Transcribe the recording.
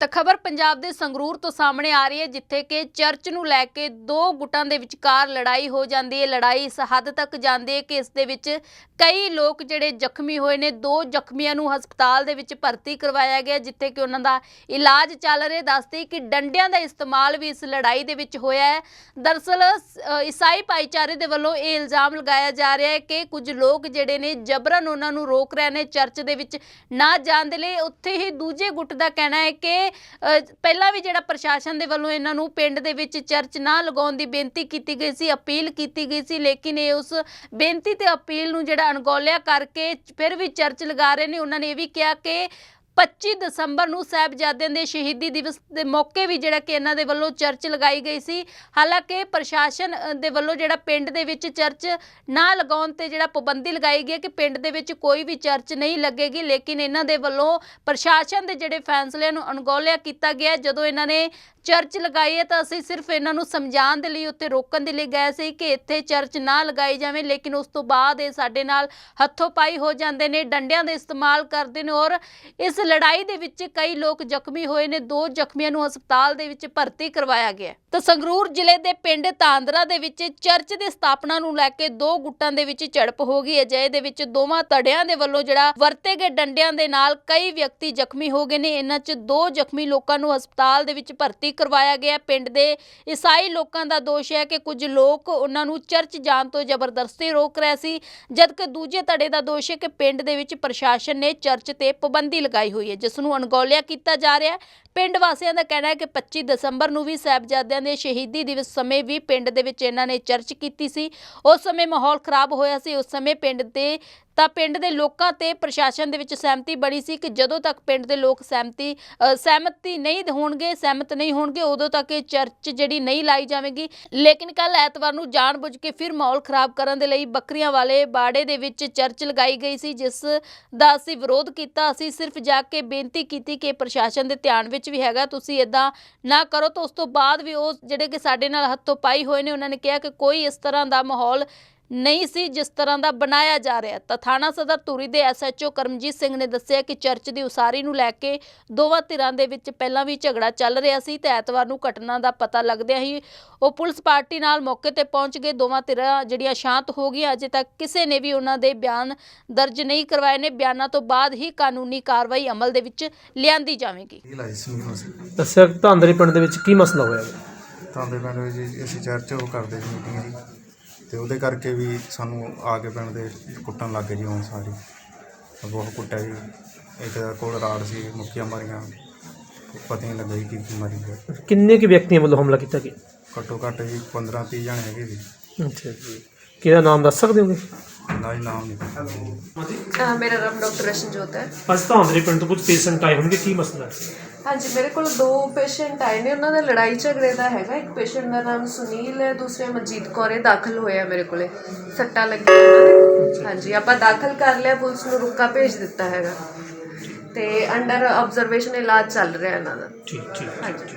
ਤਾਂ ਖਬਰ ਪੰਜਾਬ ਦੇ ਸੰਗਰੂਰ ਤੋਂ ਸਾਹਮਣੇ ਆ ਰਹੀ ਹੈ, ਜਿੱਥੇ ਕਿ ਚਰਚ ਨੂੰ ਲੈ ਕੇ ਦੋ ਗੁੱਟਾਂ ਦੇ ਵਿਚਕਾਰ ਲੜਾਈ ਹੋ ਜਾਂਦੀ ਹੈ। ਲੜਾਈ ਇਸ ਹੱਦ ਤੱਕ ਜਾਂਦੀ ਹੈ ਕਿ ਇਸ ਦੇ ਵਿੱਚ ਕਈ ਲੋਕ ਜਿਹੜੇ ਜ਼ਖਮੀ ਹੋਏ ਨੇ, ਦੋ ਜ਼ਖਮੀਆਂ ਨੂੰ ਹਸਪਤਾਲ ਦੇ ਵਿੱਚ ਭਰਤੀ ਕਰਵਾਇਆ ਗਿਆ, ਜਿੱਥੇ ਕਿ ਉਹਨਾਂ ਦਾ ਇਲਾਜ ਚੱਲ ਰਿਹਾ ਦੱਸਦੇ ਕਿ ਡੰਡਿਆਂ ਦਾ ਇਸਤੇਮਾਲ ਵੀ ਇਸ ਲੜਾਈ ਦੇ ਵਿੱਚ ਹੋਇਆ ਹੈ। ਦਰਸਲ ਈਸਾਈ ਭਾਈਚਾਰੇ ਦੇ ਵੱਲੋਂ ਇਹ ਇਲਜ਼ਾਮ ਲਗਾਇਆ ਜਾ ਰਿਹਾ ਹੈ ਕਿ ਕੁਝ ਲੋਕ ਜਿਹੜੇ ਨੇ ਜਬਰਨ ਉਹਨਾਂ ਨੂੰ ਰੋਕ ਰਹੇ ਨੇ, ਚਰਚ ਦੇ ਵਿੱਚ ਨਾ ਜਾਣ ਦੇ ਲਈ। ਉੱਥੇ ਹੀ ਦੂਜੇ ਗੁੱਟ ਦਾ ਕਹਿਣਾ ਹੈ ਕਿ ਅ, ਪਹਿਲਾਂ ਵੀ ਜਿਹੜਾ ਪ੍ਰਸ਼ਾਸਨ ਦੇ ਵੱਲੋਂ ਇਹਨਾਂ ਨੂੰ ਪਿੰਡ ਦੇ ਵਿੱਚ ਚਰਚ ਨਾ ਲਗਾਉਣ ਦੀ ਬੇਨਤੀ ਕੀਤੀ ਗਈ ਸੀ ਅਪੀਲ ਕੀਤੀ ਗਈ ਸੀ ਲੇਕਿਨ ਇਹ ਉਸ ਬੇਨਤੀ ਤੇ ਅਪੀਲ ਨੂੰ ਜਿਹੜਾ ਅਣਗੌਲਿਆ ਕਰਕੇ ਫਿਰ ਵੀ ਚਰਚ ਲਗਾ ਰਹੇ ਨੇ ਉਹਨਾਂ ਨੇ ਇਹ ਵੀ ਕਿਹਾ ਕਿ 25 ਦਸੰਬਰ ਨੂੰ ਸਾਹਿਬਜ਼ਾਦਿਆਂ ਦੇ ਸ਼ਹੀਦੀ ਦਿਵਸ ਦੇ ਮੌਕੇ ਵੀ ਜਿਹੜਾ ਕਿ ਇਹਨਾਂ ਦੇ ਵੱਲੋਂ ਚਰਚ ਲਗਾਈ ਗਈ ਸੀ। ਹਾਲਾਂਕਿ ਪ੍ਰਸ਼ਾਸਨ ਦੇ ਵੱਲੋਂ ਜਿਹੜਾ ਪਿੰਡ ਦੇ ਵਿੱਚ ਚਰਚ ਨਾ ਲਗਾਉਣ ਤੇ ਜਿਹੜਾ ਪਾਬੰਦੀ ਲਗਾਈ ਗਈ ਹੈ ਕਿ ਪਿੰਡ ਦੇ ਵਿੱਚ ਕੋਈ ਵੀ ਚਰਚ ਨਹੀਂ ਲੱਗੇਗੀ, ਲੇਕਿਨ ਇਹਨਾਂ ਦੇ ਵੱਲੋਂ ਪ੍ਰਸ਼ਾਸਨ ਦੇ ਜਿਹੜੇ ਫੈਸਲਿਆਂ ਨੂੰ ਅਣਗੌਲਿਆ ਕੀਤਾ ਗਿਆ ਜਦੋਂ ਇਹਨਾਂ ਨੇ ਚਰਚ ਲਗਾਈ ਹੈ ਤਾਂ ਅਸੀਂ ਸਿਰਫ ਇਹਨਾਂ ਨੂੰ ਸਮਝਾਉਣ ਦੇ ਲਈ ਉੱਤੇ ਰੋਕਣ ਦੇ ਲਈ ਗਏ ਸੀ ਕਿ ਇੱਥੇ ਚਰਚ ਨਾ ਲਗਾਈ ਜਾਵੇ, ਲੇਕਿਨ ਉਸ ਤੋਂ ਬਾਅਦ ਇਹ ਸਾਡੇ ਨਾਲ ਹੱਥੋਂ ਪਾਈ ਹੋ ਜਾਂਦੇ ਨੇ, ਡੰਡਿਆਂ ਦਾ ਇਸਤੇਮਾਲ ਕਰਦੇ ਨੇ ਔਰ ਇਸ ਲੜਾਈ ਦੇ ਵਿੱਚ ਕਈ ਲੋਕ ਜ਼ਖਮੀ ਹੋਏ ਨੇ, ਦੋ ਜ਼ਖਮੀਆਂ ਨੂੰ ਹਸਪਤਾਲ ਦੇ ਵਿੱਚ ਭਰਤੀ ਕਰਵਾਇਆ ਗਿਆ ਤਾਂ ਸੰਗਰੂਰ ਜ਼ਿਲ੍ਹੇ ਦੇ ਪਿੰਡ ਤਾਂਦਰਾ ਦੇ ਵਿੱਚ ਚਰਚ ਦੇ ਸਥਾਪਨਾ ਨੂੰ ਲੈ ਕੇ ਦੋ ਗੁੱਟਾਂ ਦੇ ਵਿੱਚ ਝੜਪ ਹੋ ਗਈ ਅਜਿਹੇ ਦੇ ਵਿੱਚ ਦੋਵਾਂ ਧੜਿਆਂ ਦੇ ਵੱਲੋਂ ਜਿਹੜਾ ਵਰਤੇ ਗਏ ਡੰਡਿਆਂ ਦੇ ਨਾਲ ਕਈ ਵਿਅਕਤੀ ਜ਼ਖਮੀ ਹੋ ਗਏ ਨੇ, ਇਹਨਾਂ 'ਚ ਦੋ ਜ਼ਖਮੀ ਲੋਕਾਂ ਨੂੰ ਹਸਪਤਾਲ ਦੇ ਵਿੱਚ ਭਰਤੀ ਕਰਵਾਇਆ ਗਿਆ ਪਿੰਡ ਦੇ ਈਸਾਈ ਲੋਕਾਂ ਦਾ ਦੋਸ਼ ਹੈ ਕਿ ਕੁਝ ਲੋਕ ਉਹਨਾਂ ਨੂੰ ਚਰਚ ਜਾਣ ਤੋਂ ਜ਼ਬਰਦਸਤੀ ਰੋਕ ਰਹੇ ਸੀ, ਜਦਕਿ ਦੂਜੇ ਧੜੇ ਦਾ ਦੋਸ਼ ਹੈ ਕਿ ਪਿੰਡ ਦੇ ਵਿੱਚ ਪ੍ਰਸ਼ਾਸਨ ਨੇ ਚਰਚ ਤੇ ਪਾਬੰਦੀ ਲਗਾਈ ਹੋਈ ਹੈ, ਜਿਸ ਨੂੰ ਅਣਗੌਲਿਆ ਕੀਤਾ ਜਾ ਰਿਹਾ ਹੈ। ਪਿੰਡ ਵਾਸੀਆਂ ਦਾ ਕਹਿਣਾ ਹੈ ਕਿ 25 ਦਸੰਬਰ ਨੂੰ ਵੀ ਸਾਹਿਬਜ਼ਾਦਿਆਂ ਦੇ ਸ਼ਹੀਦੀ ਦਿਵਸ ਸਮੇਂ ਵੀ ਪਿੰਡ ਦੇ ਵਿੱਚ ਇਹਨਾਂ ਨੇ ਚਰਚ ਕੀਤੀ ਸੀ। ਉਸ ਸਮੇਂ ਮਾਹੌਲ ਖਰਾਬ ਹੋਇਆ ਸੀ, ਉਸ ਸਮੇਂ ਪਿੰਡ ਦੇ ਤਾਂ ਪਿੰਡ ਦੇ ਲੋਕਾਂ ਤੇ ਪ੍ਰਸ਼ਾਸਨ ਦੇ ਵਿੱਚ ਸਹਿਮਤੀ ਬਣੀ ਸੀ ਕਿ ਜਦੋਂ ਤੱਕ ਪਿੰਡ ਦੇ ਲੋਕ ਸਹਿਮਤੀ ਸਹਿਮਤੀ ਨਹੀਂ ਹੋਣਗੇ, ਸਹਿਮਤ ਨਹੀਂ ਹੋਣਗੇ, ਉਦੋਂ ਤੱਕ ਇਹ ਚਰਚ ਜਿਹੜੀ ਨਹੀਂ ਲਾਈ ਜਾਵੇਗੀ। ਲੇਕਿਨ ਕੱਲ ਐਤਵਾਰ ਨੂੰ ਜਾਣਬੁੱਝ ਕੇ ਫਿਰ ਮਾਹੌਲ ਖਰਾਬ ਕਰਨ ਦੇ ਲਈ ਬੱਕਰੀਆਂ ਵਾਲੇ ਬਾੜੇ ਦੇ ਵਿੱਚ ਚਰਚ ਲਗਾਈ ਗਈ ਸੀ, ਜਿਸ ਦਾ ਅਸੀਂ ਵਿਰੋਧ ਕੀਤਾ। ਅਸੀਂ ਸਿਰਫ ਜਾ ਕੇ ਬੇਨਤੀ ਕੀਤੀ ਕਿ ਪ੍ਰਸ਼ਾਸਨ ਦੇ ਧਿਆਨ ਵਿੱਚ ਵੀ ਹੈਗਾ, ਤੁਸੀਂ ਇਦਾਂ ਨਾ ਕਰੋ। ਤਾਂ ਉਸ ਤੋਂ ਬਾਅਦ ਵੀ ਉਹ ਜਿਹੜੇ ਕਿ ਸਾਡੇ ਨਾਲ ਹੱਥੋਂ ਪਾਈ ਹੋਏ ਨੇ, ਉਹਨਾਂ ਨੇ ਕਿਹਾ ਕਿ ਕੋਈ ਇਸ ਤਰ੍ਹਾਂ ਦਾ ਮਾਹੌਲ ਨਹੀਂ ਸੀ ਜਿਸ ਤਰ੍ਹਾਂ ਦਾ ਬਣਾਇਆ ਜਾ ਰਿਹਾ। ਤਾਂ ਥਾਣਾ ਸਦਰ ਧੂਰੀ ਦੇ ਐਸਐਚਓ ਕਰਮਜੀਤ ਸਿੰਘ ਨੇ ਦੱਸਿਆ ਕਿ ਚਰਚ ਦੀ ਉਸਾਰੀ ਨੂੰ ਲੈ ਕੇ ਦੋਵਾਂ ਧਿਰਾਂ ਦੇ ਵਿੱਚ ਪਹਿਲਾਂ ਵੀ ਝਗੜਾ ਚੱਲ ਰਿਹਾ ਸੀ ਤੇ ਐਤਵਾਰ ਨੂੰ ਘਟਨਾ ਦਾ ਪਤਾ ਲੱਗਦਿਆਂ ਹੀ ਉਹ ਪੁਲਿਸ ਪਾਰਟੀ ਨਾਲ ਮੌਕੇ ਤੇ ਪਹੁੰਚ ਗਏ। ਦੋਵਾਂ ਧਿਰਾਂ ਜਿਹੜੀਆਂ ਸ਼ਾਂਤ ਹੋ ਗਈਆਂ ਅਜੇ ਤੱਕ ਕਿਸੇ ਨੇ ਵੀ ਉਹਨਾਂ ਦੇ ਬਿਆਨ ਦਰਜ ਨਹੀਂ ਕਰਵਾਏ ਨੇ। ਬਿਆਨਾਂ ਤੋਂ ਬਾਅਦ ਹੀ ਕਾਨੂੰਨੀ ਕਾਰਵਾਈ ਅਮਲ ਦੇ ਵਿੱਚ ਲਿਆਂਦੀ ਜਾਵੇਗੀ। ਦੱਸਿਆ ਕਿ ਧਾਂਦਰੇ ਪਿੰਡ ਦੇ ਵਿੱਚ ਕੀ ਮਸਲਾ ਹੋਇਆ? ਹੈ ਤਾਂ ਦੇ ਪਿੰਡ ਵਿੱਚ ਜੀ ਅਸੀਂ ਚਰਚ ਉਹ ਕਰਦੇ ਸੀ ਮੀਟਿੰਗ ਜੀ। ਤੇ ਉਹਦੇ ਕਰਕੇ ਵੀ ਸਾਨੂੰ ਆ ਕੇ ਪਿੰਡ ਦੇ ਕੁੱਟਣ ਲੱਗ ਗਏ ਜੀ ਹੁਣ ਸਾਰੀ। ਬਹੁਤ ਕੁੱਟਿਆ ਜੀ। ਇੱਕ ਦਾ ਕੋਲ ਰਾੜ ਸੀ ਮੁੱਕੀਆਂ ਮਾਰੀਆਂ। ਪਤਾ ਨਹੀਂ ਲੱਗਾ ਜੀ ਕੀ ਕੀ ਮਾਰੀ ਹੈ ਕਿੰਨੇ ਕੁ ਵਿਅਕਤੀਆਂ ਵੱਲੋਂ ਹਮਲਾ ਕੀਤਾ ਗਿਆ? ਘੱਟੋ ਘੱਟ ਜੀ 15 30 ਜਣੇ ਹੈਗੇ ਜੀ। ਅੱਛਾ ਜੀ। ਕਿਹਦਾ ਨਾਮ ਦੱਸ ਸਕਦੇ ਹੋਗੇ? ਨਾ ਹੀ ਨਾਮ ਨਹੀਂ ਪਤਾ। ਜੀ ਅ, ਮੇਰਾ ਨਾਮ ਡਾਕਟਰ ਰਸ਼ਨਜੋਤ ਹੈ। ਅੱਜ ਧਾਂਦਰੇ ਪਿੰਡ ਤੋਂ ਕੁਝ ਪੇਸ਼ੈਂਟ ਆਏ ਹੋਣਗੇ ਕੀ ਮਸਲਾ ਹੈ? ਹਾਂਜੀ ਮੇਰੇ ਕੋਲ ਦੋ ਪੇਸ਼ੈਂਟ ਆਏ ਨੇ ਉਹਨਾਂ ਦਾ ਲੜਾਈ ਝਗੜੇ ਦਾ ਹੈਗਾ। ਇੱਕ ਪੇਸ਼ੈਂਟ ਦਾ ਨਾਮ ਸੁਨੀਲ ਹੈ ਦੂਸਰੇ ਮਨਜੀਤ ਕੌਰ ਹੈ ਦਾਖਲ ਹੋਇਆ ਮੇਰੇ ਕੋਲੇ। ਸੱਟਾਂ ਲੱਗੀਆਂ ਉਹਨਾਂ ਦੇ। ਹਾਂਜੀ ਆਪਾਂ ਦਾਖਲ ਕਰ ਲਿਆ ਪੁਲਿਸ ਨੂੰ ਰੁਕਾ ਭੇਜ ਦਿੱਤਾ ਹੈਗਾ। ਤੇ ਅੰਡਰ ਆਬਜ਼ਰਵੇਸ਼ਨ ਇਲਾਜ ਚੱਲ ਰਿਹਾ ਇਹਨਾਂ ਦਾ। ਠੀਕ ਠੀਕ ਹਾਂਜੀ।